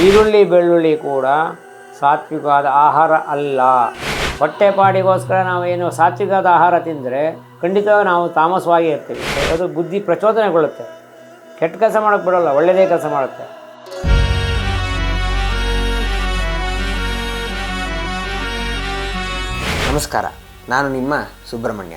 ಈರುಳ್ಳಿ ಬೆಳ್ಳುಳ್ಳಿ ಕೂಡ ಸಾತ್ವಿಕವಾದ ಆಹಾರ ಅಲ್ಲ. ಹೊಟ್ಟೆಪಾಡಿಗೋಸ್ಕರ ನಾವು ಏನು ಸಾತ್ವಿಕವಾದ ಆಹಾರ ತಿಂದರೆ ಖಂಡಿತವಾಗಿ ನಾವು ತಾಮಸವಾಗಿ ಇರ್ತೀವಿ. ಅದು ಬುದ್ಧಿ ಪ್ರಚೋದನೆಗೊಳ್ಳುತ್ತೆ. ಕೆಟ್ಟ ಕೆಲಸ ಮಾಡೋಕ್ಕೆ ಬಿಡೋಲ್ಲ ಒಳ್ಳೆಯದೇ ಕೆಲಸ ಮಾಡುತ್ತೆ. ನಮಸ್ಕಾರ. ನಾನು ನಿಮ್ಮ ಸುಬ್ರಹ್ಮಣ್ಯ.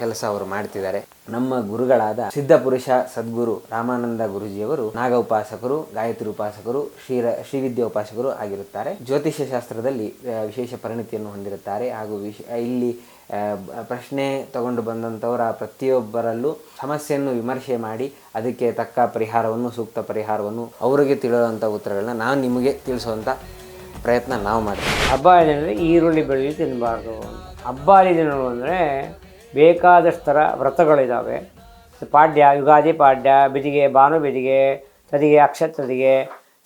ಕೆಲಸ ಅವರು ಮಾಡ್ತಿದ್ದಾರೆ. ನಮ್ಮ ಗುರುಗಳಾದ ಸಿದ್ಧಪುರುಷ ಸದ್ಗುರು ರಾಮಾನಂದ ಗುರುಜಿಯವರು ನಾಗ ಉಪಾಸಕರು ಗಾಯತ್ರಿ ಉಪಾಸಕರು, ಶ್ರೀರ ಶ್ರೀವಿದ್ಯಾ ಉಪಾಸಕರು ಆಗಿರುತ್ತಾರೆ. ಜ್ಯೋತಿಷ್ಯ ಶಾಸ್ತ್ರದಲ್ಲಿ ವಿಶೇಷ ಪರಿಣತಿಯನ್ನು ಹೊಂದಿರುತ್ತಾರೆ. ಹಾಗೂ ವಿಶ್ ಇಲ್ಲಿ ಪ್ರಶ್ನೆ ತಗೊಂಡು ಬಂದಂಥವರ ಪ್ರತಿಯೊಬ್ಬರಲ್ಲೂ ಸಮಸ್ಯೆಯನ್ನು ವಿಮರ್ಶೆ ಮಾಡಿ, ಅದಕ್ಕೆ ತಕ್ಕ ಪರಿಹಾರವನ್ನು, ಸೂಕ್ತ ಪರಿಹಾರವನ್ನು ಅವರಿಗೆ ತಿಳಿಯುವಂಥ ಉತ್ತರಗಳನ್ನ ನಾನು ನಿಮಗೆ ತಿಳಿಸುವಂಥ ಪ್ರಯತ್ನ ನಾವು ಮಾಡ್ತೀವಿ. ಹಬ್ಬ ಏನಂದರೆ ಈರುಳ್ಳಿ ಬೆಳ್ಳುಳ್ಳಿ ತಿನ್ನಬಾರ್ದು ಹಬ್ಬ ಏನು ಅಂದರೆ ಬೇಕಾದಷ್ಟು ಥರ ವ್ರತಗಳಿದ್ದಾವೆ ಪಾಡ್ಯ, ಯುಗಾದಿ ಪಾಡ್ಯ ಬಿದಿಗೆ ಭಾನು ಬೆದಿಗೆ ತದಿಗೆ ಅಕ್ಷತ್ರದಿಗೆ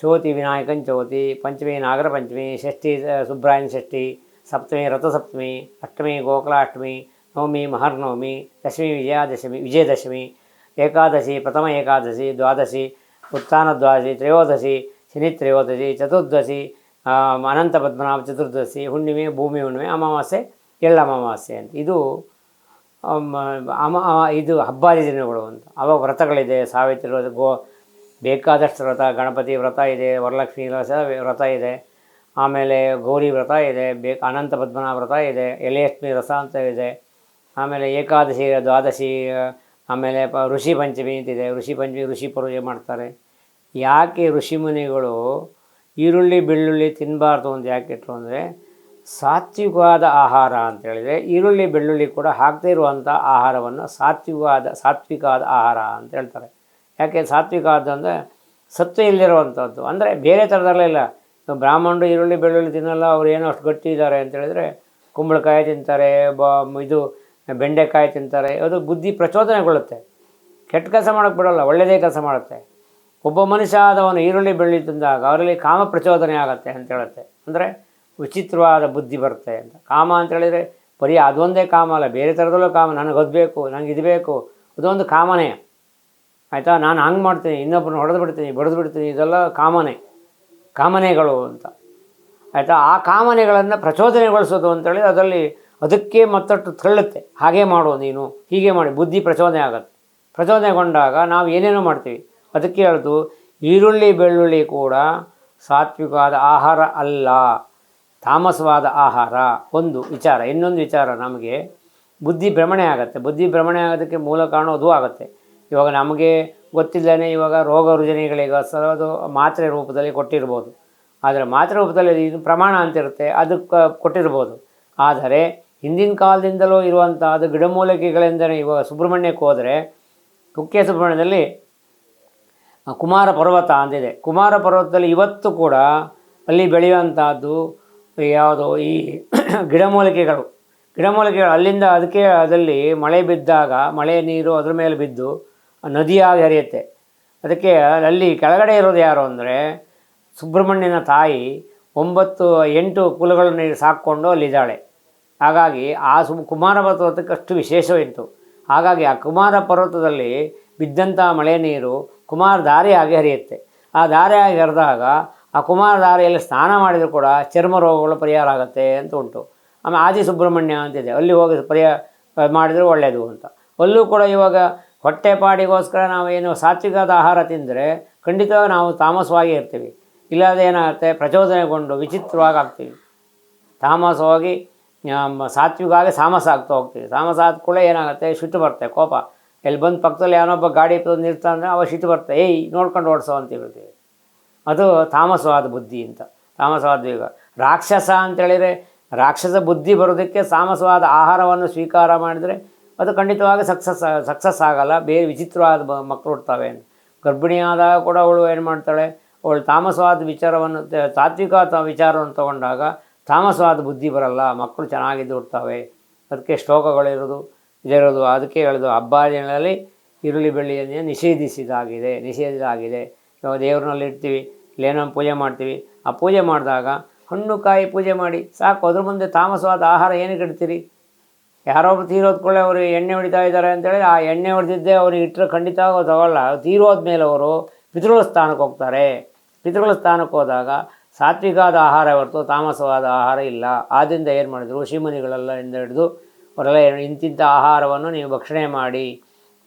ಚೌತಿ ವಿನಾಯಕನ ಚೌತಿ, ಪಂಚಮಿ ನಾಗರ ಪಂಚಮಿ ಷಷ್ಠಿ ಸುಬ್ರಾಯನ ಷಷ್ಠಿ, ಸಪ್ತಮಿ ರಥಸಪ್ತಮಿ, ಅಷ್ಟಮಿ ಗೋಕುಲಾಷ್ಟಮಿ, ನವಮಿ ಮಹರ್ನವಮಿ, ದಶಮಿ ವಿಜಯದಶಮಿ ವಿಜಯದಶಮಿ, ಏಕಾದಶಿ, ಪ್ರಥಮ ಏಕಾದಶಿ, ದ್ವಾದಶಿ, ಉತ್ಥಾನ ದ್ವಾದಶಿ, ತ್ರಯೋದಶಿ, ಶನಿ ತ್ರಯೋದಶಿ, ಚತುರ್ದಶಿ ಅನಂತ ಪದ್ಮನಾಭ ಚತುರ್ದಶಿ, ಹುಣ್ಣಿಮೆ, ಭೂಮಿ ಹುಣ್ಣಿಮೆ, ಅಮಾವಾಸ್ಯೆ ಎಳ್ಳ ಅಮಾವಾಸ್ಯೆ ಅಂತ. ಇದು ಅಮ್, ಇದು ಹಬ್ಬಾದಿ ದಿನಗಳು ಅಂತ ಅವಾಗ ವ್ರತಗಳಿದೆ ಸಾವಿತ್ರಿ ಗೋ ಬೇಕಾದಷ್ಟು ವ್ರತ ಗಣಪತಿ ವ್ರತ ಇದೆ ವರಲಕ್ಷ್ಮಿ ವ್ರತ ಇದೆ ಆಮೇಲೆ ಗೌರಿ ವ್ರತ ಇದೆ ಬೇಕು ಅನಂತ ಪದ್ಮನಾಭ ವ್ರತ ಇದೆ ಎಲೆಯಷ್ಮಿ ರಸ ಅಂತ ಇದೆ ಆಮೇಲೆ ಏಕಾದಶಿ ದ್ವಾದಶಿ ಆಮೇಲೆ ಪ ಋಷಿ ಪಂಚಮಿ ಅಂತಿದೆ ಋಷಿ ಪಂಚಮಿ ಋಷಿ ಪೂಜೆ ಮಾಡ್ತಾರೆ. ಯಾಕೆ ಋಷಿ ಮುನಿಗಳು ಈರುಳ್ಳಿ ಬೆಳ್ಳುಳ್ಳಿ ತಿನ್ನಬಾರ್ದು ಅಂತ ಯಾಕೆ ಇಟ್ಟರು ಅಂದರೆ ಸಾತ್ವಿಕವಾದ ಆಹಾರ ಅಂತ ಹೇಳಿದರೆ ಈರುಳ್ಳಿ, ಬೆಳ್ಳುಳ್ಳಿ ಕೂಡ ಹಾಕದೇ ಇರುವಂಥ ಆಹಾರವನ್ನು ಸಾತ್ವಿಕವಾದ ಸಾತ್ವಿಕವಾದ ಆಹಾರ ಅಂತ ಹೇಳ್ತಾರೆ. ಯಾಕೆ ಸಾತ್ವಿಕವಾದ ಅಂದರೆ ಸತ್ವ ಇಲ್ಲದಿರುವಂಥದ್ದು ಅಂದರೆ ಬೇರೆ ಥರದಲ್ಲೇ ಇಲ್ಲ. ಬ್ರಾಹ್ಮಣರು ಈರುಳ್ಳಿ, ಬೆಳ್ಳುಳ್ಳಿ ತಿನ್ನಲ್ಲ, ಅವ್ರು ಏನೋ ಅಷ್ಟು ಗಟ್ಟಿ ಇದ್ದಾರೆ ಅಂತ ಹೇಳಿದ್ರೆ ಕುಂಬಳಕಾಯಿ ತಿಂತಾರೆ, ಬ, ಇದು ಬೆಂಡೆಕಾಯಿ ತಿಂತಾರೆ. ಅದು ಬುದ್ಧಿ ಪ್ರಚೋದನೆಗೊಳ್ಳುತ್ತೆ. ಕೆಟ್ಟ ಕೆಲಸ ಮಾಡೋಕ್ಕೆ ಬಿಡೋಲ್ಲ ಒಳ್ಳೆಯದೇ ಕೆಲಸ ಮಾಡುತ್ತೆ. ಒಬ್ಬ ಮನುಷ್ಯ ಆದವನು ಈರುಳ್ಳಿ ಬೆಳ್ಳಿ ತಿಂದಾಗ ಅವರಲ್ಲಿ ಕಾಮ ಪ್ರಚೋದನೆ ಆಗುತ್ತೆ ಅಂತ ಹೇಳುತ್ತೆ. ಅಂದರೆ ವಿಚಿತ್ರವಾದ ಬುದ್ಧಿ ಬರುತ್ತೆ ಅಂತ. ಕಾಮ ಅಂತ ಹೇಳಿದರೆ ಬರೀ ಅದೊಂದೇ ಕಾಮ ಅಲ್ಲ, ಬೇರೆ ಥರದಲ್ಲೂ ಕಾಮ, ನನಗೆ ಅದು ಬೇಕು ನನಗೆ ಇದು ಬೇಕು, ಅದೊಂದು ಕಾಮನೆ. ಆಯಿತಾ? ನಾನು ಹಂಗೆ ಮಾಡ್ತೀನಿ ಇನ್ನೊಬ್ಬರನ್ನ ಹೊಡೆದು ಬಿಡ್ತೀನಿ, ಬಡಿದು ಬಿಡ್ತೀನಿ, ಇದೆಲ್ಲ ಕಾಮನೆ, ಕಾಮನೆಗಳು ಅಂತ. ಆಯಿತಾ? ಆ ಕಾಮನೆಗಳನ್ನು ಪ್ರಚೋದನೆಗೊಳಿಸೋದು ಅಂತೇಳಿ ಅದರಲ್ಲಿ ಅದಕ್ಕೆ ಮತ್ತಷ್ಟು ತಳ್ಳುತ್ತೆ ಹಾಗೆ ಮಾಡು ನೀನು, ಹೀಗೆ ಮಾಡಿ, ಬುದ್ಧಿ ಪ್ರಚೋದನೆ ಆಗುತ್ತೆ. ಪ್ರಚೋದನೆಗೊಂಡಾಗ ನಾವು ಏನೇನೋ ಮಾಡ್ತೀವಿ. ಅದಕ್ಕೆ ಹೇಳ್ದು, ಈರುಳ್ಳಿ ಬೆಳ್ಳುಳ್ಳಿ ಕೂಡ ಸಾತ್ವಿಕವಾದ ಆಹಾರ ಅಲ್ಲ. ತಾಮಸವಾದ ಆಹಾರ, ಒಂದು ವಿಚಾರ, ಇನ್ನೊಂದು ವಿಚಾರ ನಮಗೆ ಬುದ್ಧಿ ಭ್ರಮಣೆ ಆಗುತ್ತೆ. ಬುದ್ಧಿ ಭ್ರಮಣೆ ಆಗೋದಕ್ಕೆ ಮೂಲ ಕಾರಣ ಅದು ಆಗುತ್ತೆ. ಇವಾಗ ನಮಗೆ ಗೊತ್ತಿಲ್ಲದೇ ಇವಾಗ ರೋಗ ರುಜಿನಗಳಿಗೆ ಅದು ಮಾತ್ರೆ ರೂಪದಲ್ಲಿ ಕೊಟ್ಟಿರ್ಬೋದು. ಆದರೆ ಮಾತ್ರೆ ರೂಪದಲ್ಲಿ ಇದು ಪ್ರಮಾಣ ಅಂತಿರುತ್ತೆ, ಅದಕ್ಕೆ ಕೊಟ್ಟಿರ್ಬೋದು. ಆದರೆ ಹಿಂದಿನ ಕಾಲದಿಂದಲೂ ಇರುವಂಥ ಅದು ಗಿಡಮೂಲಿಕೆಗಳೆಂದರೆ ಇವಾಗ ಸುಬ್ರಹ್ಮಣ್ಯಕ್ಕೆ ಹೋದರೆ, ಕುಕ್ಕೆ ಸುಬ್ರಹ್ಮಣ್ಯದಲ್ಲಿ ಕುಮಾರ ಪರ್ವತ ಅಂತಿದೆ. ಕುಮಾರ ಪರ್ವತದಲ್ಲಿ ಇವತ್ತು ಕೂಡ ಅಲ್ಲಿ ಬೆಳೆಯುವಂಥದ್ದು ಯಾವುದು ಈ ಗಿಡಮೂಲಿಕೆಗಳು. ಗಿಡಮೂಲಿಕೆಗಳು, ಅಲ್ಲಿಂದ ಅದಕ್ಕೆ ಅದರಲ್ಲಿ ಮಳೆ ಬಿದ್ದಾಗ, ಮಳೆ ನೀರು ಅದ್ರ ಮೇಲೆ ಬಿದ್ದು ನದಿಯಾಗಿ ಹರಿಯುತ್ತೆ. ಅದಕ್ಕೆ ಅಲ್ಲಿ ಕೆಳಗಡೆ ಇರೋದು ಯಾರು ಅಂದರೆ, ಸುಬ್ರಹ್ಮಣ್ಯನ ತಾಯಿ ಒಂಬತ್ತು, ಎಂಟು ಕುಲಗಳನ್ನು ಸಾಕ್ಕೊಂಡು ಅಲ್ಲಿದ್ದಾಳೆ. ಹಾಗಾಗಿ ಆ ಸು ಕುಮಾರ ಪರ್ವತಕ್ಕೆ ಅಷ್ಟು ವಿಶೇಷವಿತ್ತು ಹಾಗಾಗಿ ಆ ಕುಮಾರ ಪರ್ವತದಲ್ಲಿ ಬಿದ್ದಂಥ ಮಳೆ ನೀರು ಕುಮಾರ ದಾರಿಯಾಗಿ ಹರಿಯುತ್ತೆ. ಆ ದಾರಿಯಾಗಿ ಹರಿದಾಗ ಆ ಕುಮಾರಧಾರೆಯಲ್ಲಿ ಸ್ನಾನ ಮಾಡಿದರೂ ಕೂಡ ಚರ್ಮ ರೋಗಗಳು ಪರಿಹಾರ ಆಗುತ್ತೆ ಅಂತ ಉಂಟು. ಆಮೇಲೆ ಆದಿ ಸುಬ್ರಹ್ಮಣ್ಯ ಅಂತಿದೆ ಅಲ್ಲಿ ಹೋಗಿ ಪರಿಹಾರ ಮಾಡಿದರೆ ಒಳ್ಳೆಯದು ಅಂತ. ಅಲ್ಲೂ ಕೂಡ ಇವಾಗ ಹೊಟ್ಟೆಪಾಡಿಗೋಸ್ಕರ ನಾವು ಏನು ಸಾತ್ವಿಕವಾದ ಆಹಾರ ತಿಂದರೆ ಖಂಡಿತ ನಾವು ತಾಮಸವಾಗಿ ಇರ್ತೀವಿ. ಇಲ್ಲದೆ ಏನಾಗುತ್ತೆ? ಪ್ರಚೋದನೆಗೊಂಡು ವಿಚಿತ್ರವಾಗಿ ಆಗ್ತೀವಿ. ತಾಮಸವಾಗಿ ಸಾತ್ವಿಕವಾಗಿ ಸಾಮಸ ಆಗ್ತಾ ಹೋಗ್ತೀವಿ. ಸಾಮಸ ಆದ ಕೂಡ ಏನಾಗುತ್ತೆ? ಸಿಟ್ಟು ಬರುತ್ತೆ, ಕೋಪ. ಎಲ್ಲಿ ಬಂದು ಪಕ್ಕದಲ್ಲಿ ಯಾವನೊಬ್ಬ ಗಾಡಿ ನಿಲ್ತಾ ಅಂದರೆ ಅವ ಸಿಟ್ಟು ಬರುತ್ತೆ. ಏಯ್, ನೋಡ್ಕೊಂಡು ಓಡಿಸೋ ಅಂತ ಹೇಳ್ತೀವಿ. ಅದು ತಾಮಸವಾದ ಬುದ್ಧಿ ಅಂತ, ತಾಮಸವಾದ ಯುಗ. ರಾಕ್ಷಸ ಅಂತೇಳಿದರೆ ರಾಕ್ಷಸ ಬುದ್ಧಿ ಬರೋದಕ್ಕೆ ತಾಮಸವಾದ ಆಹಾರವನ್ನು ಸ್ವೀಕಾರ ಮಾಡಿದರೆ ಅದು ಖಂಡಿತವಾಗಿ ಸಕ್ಸಸ್ ಸಕ್ಸಸ್ ಆಗಲ್ಲ, ಬೇರೆ ವಿಚಿತ್ರವಾದ ಮಕ್ಕಳು ಹುಡ್ತವೆ ಗರ್ಭಿಣಿಯಾದಾಗ ಕೂಡ ಅವಳು ಏನು ಮಾಡ್ತಾಳೆ, ಅವಳು ತಾಮಸವಾದ ವಿಚಾರವನ್ನು ತಾತ್ವಿಕ ವಿಚಾರವನ್ನು ತಗೊಂಡಾಗ ತಾಮಸವಾದ ಬುದ್ಧಿ ಬರಲ್ಲ, ಮಕ್ಕಳು ಚೆನ್ನಾಗಿದ್ದು ಹುಡ್ತವೆ ಅದಕ್ಕೆ ಶ್ಲೋಕಗಳಿರೋದು ಇದಿರೋದು ಅದಕ್ಕೆ ಹೇಳೋದು ಹಬ್ಬ ದಿನಗಳಲ್ಲಿ ಈರುಳ್ಳಿ ಬೆಳ್ಳಿಯನ್ನು ನಿಷೇಧಿಸಿದಾಗಿದೆ ನಿಷೇಧಿಸಲಾಗಿದೆ ಇವಾಗ ದೇವ್ರನಲ್ಲಿ ಇಡ್ತೀವಿ ಇಲ್ಲೇನೋ ಪೂಜೆ ಮಾಡ್ತೀವಿ. ಆ ಪೂಜೆ ಮಾಡಿದಾಗ ಹಣ್ಣು ಕಾಯಿ ಪೂಜೆ ಮಾಡಿ, ಸಾಕು, ಅದ್ರ ಮುಂದೆ ತಾಮಸವಾದ ಆಹಾರ ಏನಕ್ಕೆ ಇಡ್ತೀರಿ? ಯಾರೋ ಒಬ್ರು ತೀರೋದ್ಕೊಳ್ಳೆ ಅವರು ಎಣ್ಣೆ ಹೊಡಿತಾ ಇದ್ದಾರೆ ಅಂತೇಳಿ ಆ ಎಣ್ಣೆ ಹೊಡೆದಿದ್ದೆ ಅವ್ರಿಗೆ ಇಟ್ಟರೆ ಖಂಡಿತ ತಗೊಳ್ಳ. ತೀರೋದ ಮೇಲೆ ಅವರು ಪಿತೃಗಳ ಸ್ಥಾನಕ್ಕೆ ಹೋಗ್ತಾರೆ. ಪಿತೃಗಳ ಸ್ಥಾನಕ್ಕೆ ಹೋದಾಗ ಸಾತ್ವಿಕವಾದ ಆಹಾರ ಹೊರತು ತಾಮಸವಾದ ಆಹಾರ ಇಲ್ಲ. ಆದ್ದರಿಂದ ಏನು ಮಾಡಿದ್ರು? ಋಷಿಮುನಿಗಳೆಲ್ಲ ಹಿಡಿದು ಅವರೆಲ್ಲ ಏನು ಇಂತಿಂಥ ಆಹಾರವನ್ನು ನೀವು ಭಕ್ಷಣೆ ಮಾಡಿ,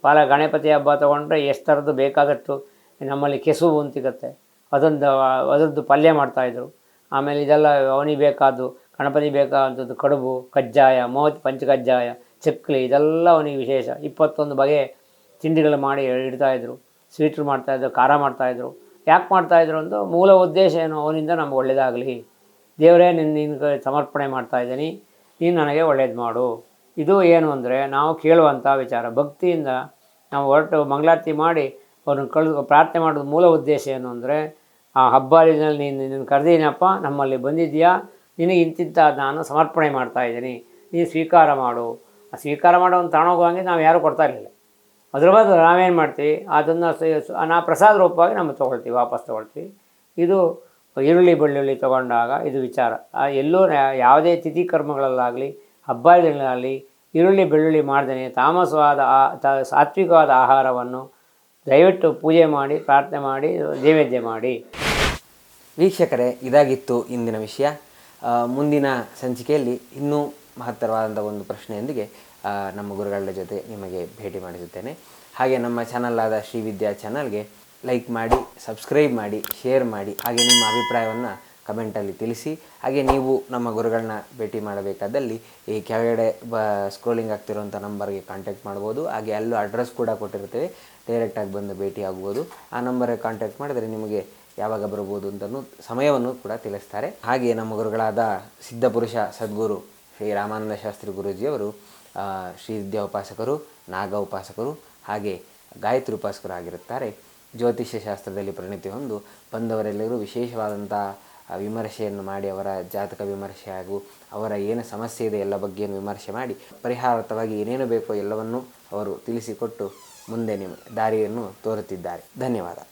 ಪಾಲ ಗಣಪತಿ ಹಬ್ಬ ತೊಗೊಂಡ್ರೆ ಎಷ್ಟು ಥರದ್ದು ಬೇಕಾದಷ್ಟು ನಮ್ಮಲ್ಲಿ ಕೆಸುವು ಅಂತ ಸಿಗುತ್ತೆ ಅದೊಂದು ಅದರದ್ದು ಪಲ್ಯ ಮಾಡ್ತಾಯಿದ್ರು ಆಮೇಲೆ ಇದೆಲ್ಲ ಅವನಿಗೆ ಬೇಕಾದ್ದು, ಗಣಪತಿ ಬೇಕಾದಂಥದ್ದು ಕಡುಬು, ಕಜ್ಜಾಯ ಮೋತ್ ಪಂಚಕಜ್ಜಾಯ, ಚಕ್ಲಿ, ಇದೆಲ್ಲ ಅವನಿಗೆ ವಿಶೇಷ. ಇಪ್ಪತ್ತೊಂದು ಬಗೆ ತಿಂಡಿಗಳು ಮಾಡಿ ಇಡ್ತಾಯಿದ್ರು ಸ್ವೀಟ್ರು ಮಾಡ್ತಾಯಿದ್ರು ಖಾರ ಮಾಡ್ತಾಯಿದ್ರು ಯಾಕೆ ಮಾಡ್ತಾಯಿದ್ರು ಅಂದು ಮೂಲ ಉದ್ದೇಶ ಏನು? ಅವನಿಂದ ನಮ್ಗೆ ಒಳ್ಳೆಯದಾಗಲಿ ದೇವರೇ ನಿನ್ನ ನಿನ್ನ ಸಮರ್ಪಣೆ ಮಾಡ್ತಾಯಿದ್ದೀನಿ ನೀನು ನನಗೆ ಒಳ್ಳೇದು ಮಾಡು. ಇದು ಏನು ಅಂದರೆ ನಾವು ಕೇಳುವಂಥ ವಿಚಾರ. ಭಕ್ತಿಯಿಂದ ನಾವು ಹೊರಟು ಮಂಗಳಾರತಿ ಮಾಡಿ ಅವ್ರನ್ನ ಕಳೆದು ಪ್ರಾರ್ಥನೆ ಮಾಡೋದು ಮೂಲ ಉದ್ದೇಶ ಏನು ಅಂದರೆ ಆ ಹಬ್ಬ ಹರಿದಿನಲ್ಲಿ ನೀನು ನಿನ್ನ ಕರೆದೇನಪ್ಪ ನಮ್ಮಲ್ಲಿ ಬಂದಿದೆಯಾ ನಿನಗೆ ಇಂತಿಂಥ ನಾನು ಸಮರ್ಪಣೆ ಮಾಡ್ತಾ ಇದ್ದೀನಿ. ನೀನು ಸ್ವೀಕಾರ ಮಾಡು. ಆ ಸ್ವೀಕಾರ ಮಾಡೋ ಒಂದು ತಗೊಂಡೋಗುವಂಗೆ ನಾವು ಯಾರೂ ಕೊಡ್ತಾ ಇರಲಿಲ್ಲ. ಅದ್ರ ಬದಲು ನಾವೇನು ಮಾಡ್ತೀವಿ? ಅದನ್ನು ನಾ ಪ್ರಸಾದ ರೂಪವಾಗಿ ನಮ್ಮ ತೊಗೊಳ್ತೀವಿ, ವಾಪಸ್ ತೊಗೊಳ್ತೀವಿ. ಇದು ಈರುಳ್ಳಿ, ಬೆಳ್ಳುಳ್ಳಿ ತೊಗೊಂಡಾಗ ಇದು ವಿಚಾರ. ಎಲ್ಲೂ ಯಾವುದೇ ತಿಥಿ ಕರ್ಮಗಳಲ್ಲಾಗಲಿ ಹಬ್ಬ ಹರಿದಿನಗಳಲ್ಲಿ ಈರುಳ್ಳಿ, ಬೆಳ್ಳುಳ್ಳಿ ಮಾಡ್ದೇನೆ ತಾಮಸವಾದ ಆ ಸಾತ್ವಿಕವಾದ ಆಹಾರವನ್ನು ದಯವಿಟ್ಟು ಪೂಜೆ ಮಾಡಿ, ಪ್ರಾರ್ಥನೆ ಮಾಡಿ, ನೈವೇದ್ಯ ಮಾಡಿ. ವೀಕ್ಷಕರೇ, ಇದಾಗಿತ್ತು ಇಂದಿನ ವಿಷಯ. ಮುಂದಿನ ಸಂಚಿಕೆಯಲ್ಲಿ ಇನ್ನೂ ಮಹತ್ತರವಾದಂಥ ಒಂದು ಪ್ರಶ್ನೆಯೊಂದಿಗೆ ನಮ್ಮ ಗುರುಗಳ ಜೊತೆ ನಿಮಗೆ ಭೇಟಿ ಮಾಡಿಸುತ್ತೇನೆ. ಹಾಗೆ ನಮ್ಮ ಚಾನಲ್ ಆದ ಶ್ರೀ ವಿದ್ಯಾ ಚಾನಲ್ಗೆ ಲೈಕ್ ಮಾಡಿ ಸಬ್ಸ್ಕ್ರೈಬ್ ಮಾಡಿ ಶೇರ್ ಮಾಡಿ, ಹಾಗೆ ನಿಮ್ಮ ಅಭಿಪ್ರಾಯವನ್ನು ಕಮೆಂಟಲ್ಲಿ ತಿಳಿಸಿ. ಹಾಗೆ ನೀವು ನಮ್ಮ ಗುರುಗಳನ್ನ ಭೇಟಿ ಮಾಡಬೇಕಾದಲ್ಲಿ ಈ ಕೆಳಗಡೆ ಬ ಸ್ಕ್ರೋಲಿಂಗ್ ಆಗ್ತಿರುವಂಥ ನಂಬರ್ಗೆ ಕಾಂಟ್ಯಾಕ್ಟ್ ಮಾಡ್ಬೋದು. ಹಾಗೆ ಅಲ್ಲೂ ಅಡ್ರೆಸ್ ಕೂಡ ಕೊಟ್ಟಿರ್ತೇವೆ ಡೈರೆಕ್ಟಾಗಿ ಬಂದು ಭೇಟಿ ಆಗ್ಬೋದು ಆ ನಂಬರ್ಗೆ ಕಾಂಟ್ಯಾಕ್ಟ್ ಮಾಡಿದರೆ ನಿಮಗೆ ಯಾವಾಗ ಬರ್ಬೋದು ಅಂತಲೂ ಸಮಯವನ್ನು ಕೂಡ ತಿಳಿಸ್ತಾರೆ. ಹಾಗೆ ನಮ್ಮ ಗುರುಗಳಾದ ಸಿದ್ಧಪುರುಷ ಸದ್ಗುರು ಶ್ರೀ ರಾಮಾನಂದ ಶಾಸ್ತ್ರಿ ಗುರೂಜಿಯವರು ಶ್ರೀ ವಿದ್ಯಾ ಉಪಾಸಕರು, ನಾಗ ಉಪಾಸಕರು, ಹಾಗೆ ಗಾಯತ್ರಿ ಉಪಾಸಕರು ಆಗಿರುತ್ತಾರೆ. ಜ್ಯೋತಿಷ್ಯ ಶಾಸ್ತ್ರದಲ್ಲಿ ಪರಿಣಿತಿ ಹೊಂದು ಬಂದವರೆಲ್ಲರೂ ವಿಶೇಷವಾದಂಥ ವಿಮರ್ಶೆಯನ್ನು ಮಾಡಿ, ಅವರ ಜಾತಕ ವಿಮರ್ಶೆ ಹಾಗೂ ಅವರ ಏನು ಸಮಸ್ಯೆ ಇದೆ, ಎಲ್ಲ ಬಗ್ಗೆಯನ್ನು ವಿಮರ್ಶೆ ಮಾಡಿ ಪರಿಹಾರಾರ್ಥವಾಗಿ ಏನೇನು ಬೇಕೋ ಎಲ್ಲವನ್ನೂ ಅವರು ತಿಳಿಸಿಕೊಟ್ಟು ಮುಂದೆ ನಿಮ್ಮ ದಾರಿಯನ್ನು ತೋರುತ್ತಿದ್ದಾರೆ. ಧನ್ಯವಾದ.